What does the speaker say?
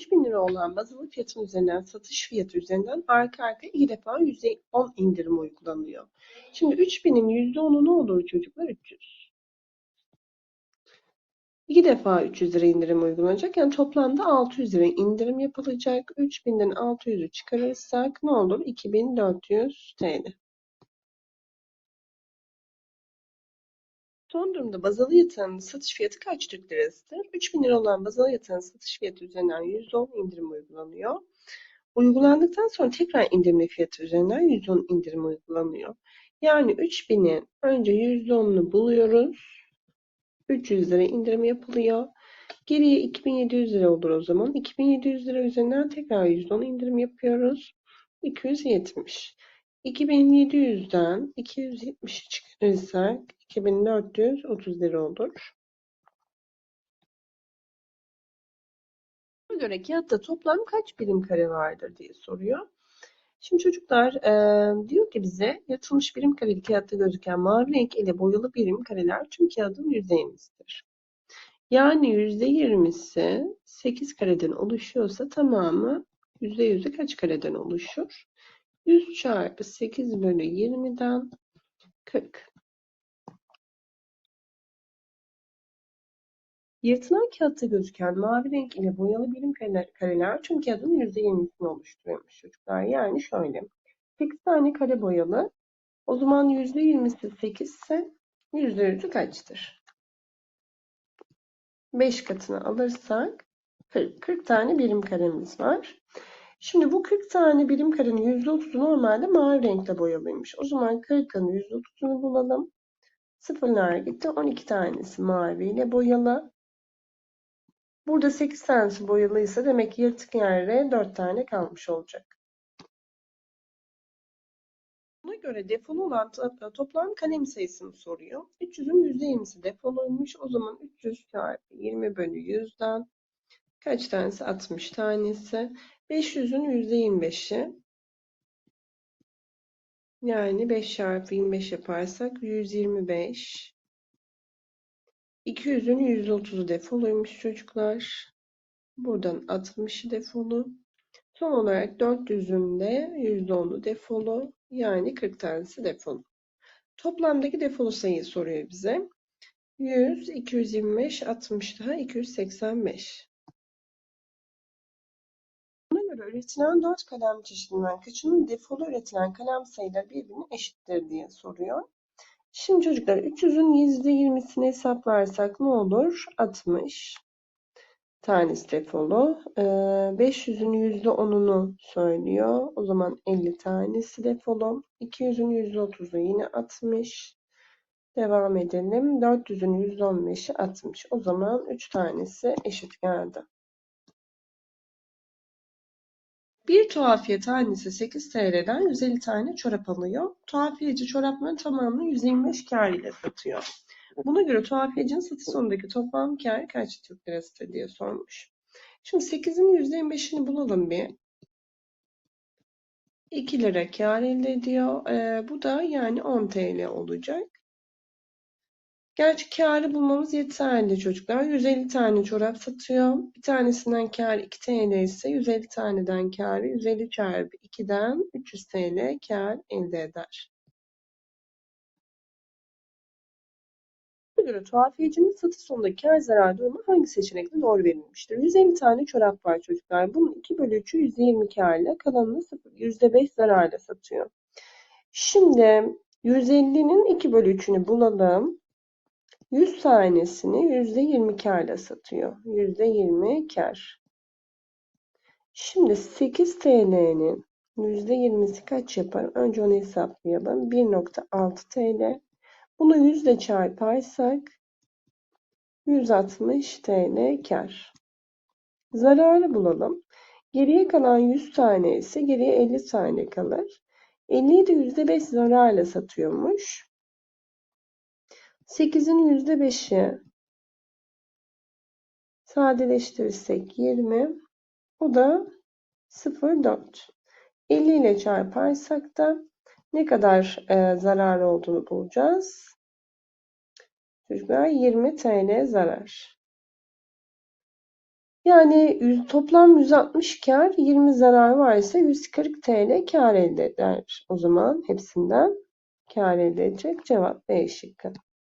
3000 lira olan bazalı fiyatın üzerinden satış fiyatı üzerinden arka arkaya iki defa %10 indirim uygulanıyor. Şimdi 3000'in %10'u ne olur çocuklar? 300. İki defa 300 lira indirim uygulanacak. Yani toplamda 600 lira indirim yapılacak. 3000'den 600'ü çıkarırsak ne olur? 2400 TL. Son durumda bazalı yatağın satış fiyatı kaç Türk lirasıdır? 3000 lira olan bazalı yatağın satış fiyatı üzerinden %10 indirim uygulanıyor. Uygulandıktan sonra tekrar indirimli fiyatı üzerinden %10 indirim uygulanıyor. Yani 3000'in önce %10'unu buluyoruz. 300 lira indirim yapılıyor. Geriye 2700 lira olur o zaman. 2700 lira üzerinden tekrar %10 indirim yapıyoruz. 270. 2700'den 270'i çıkarırsak 2430 lira olur. Buna göre kağıtta toplam kaç birim kare vardır diye soruyor. Şimdi çocuklar e, diyor ki bize yatılmış birim kareli kağıtta gözüken mavi renk ile boyalı birim kareler tüm kağıdın %20'sidir. Yani %20'si 8 kareden oluşuyorsa tamamı %100'ü kaç kareden oluşur? 100 çarpı 8 bölü 20'den 40. Yırtılan kağıtta gözüken mavi renk ile boyalı birim kareler tüm kağıdın %20'sini oluşturuyormuş çocuklar. Yani şöyle. 8 tane kare boyalı. O zaman %20'si 8 ise %100'ü kaçtır? 5 katını alırsak 40, 40 tane birim karemiz var. Şimdi bu 40 tane birim karenin %30'u normalde mavi renkle boyalıymış. O zaman 40'ın %30'unu bulalım. Sıfırlar gitti. 12 tanesi maviyle boyalı. Burada 8 tanesi boyalıysa demek ki yırtık yerde 4 tane kalmış olacak. Buna göre defolu olan toplam kalem sayısını soruyor. 300'ün %20'si defoluymuş. O zaman 300 çarpı 20 bölü 100'den kaç tanesi? 60 tanesi. 500'ün %25'i yani 5 çarpı 25 yaparsak 125. 200'ün %30'u defoluymuş çocuklar. Buradan 60'ı defolu. Son olarak 400'ün de %10'u defolu. Yani 40 tanesi defolu. Toplamdaki defolu sayıyı soruyor bize. 100, 225, 60 daha 285. Buna göre üretilen 4 kalem çeşidinden kaçının defolu üretilen kalem sayıları birbirine eşittir diye soruyor. Şimdi çocuklar 300'ün %20'sini hesaplarsak ne olur? 60 tanesi defolu. 500'ün %10'unu söylüyor. O zaman 50 tanesi defolu. 200'ün %30'u yine 60. Devam edelim. 400'ün %15'i 60. O zaman 3 tanesi eşit geldi. Bir tuhafiye tanesi 8 TL'den 150 tane çorap alıyor. Tuhafiyeci çorapların tamamını 125 kar ile satıyor. Buna göre tuhafiyecinin satış sonundaki toplam kar kaç Türk lirasıdır diye sormuş. Şimdi 8'in %25'ini bulalım bir. 2 lira kar elde ediyor. Ee, bu da yani 10 TL olacak. Gerçi kârı bulmamız yeterli çocuklar. 150 tane çorap satıyor. Bir tanesinden kâr 2 TL ise 150 taneden kârı 150 çarpı 2'den 300 TL kâr elde eder. Göre tuhafiyecinin satış sonunda kâr zarar durumu hangi seçenekle doğru verilmiştir? 150 tane çorap var çocuklar. Bunun 2 bölü 3'ü %20 kârla kalanını 0, %5 zararla satıyor. Şimdi 150'nin 2 bölü 3'ünü bulalım. 100 tanesini %20 kârla satıyor. %20 kâr. Şimdi 8 TL'nin %20'si kaç yapar? Önce onu hesaplayalım. 1.6 TL. Bunu 100 ile çarparsak 160 TL kâr. Zararı bulalım. Geriye kalan 100 tane ise geriye 50 tane kalır. 50'yi de %5 zararla satıyormuş. 8'in %5'i sadeleştirirsek 20. O da 0,4. 50 ile çarparsak da ne kadar e, zarar olduğunu bulacağız. Çocuklar 20 TL zarar. Yani toplam 160 kar, 20 zarar varsa 140 TL kar elde eder. O zaman hepsinden kar elde edecek. Cevap B şıkkı.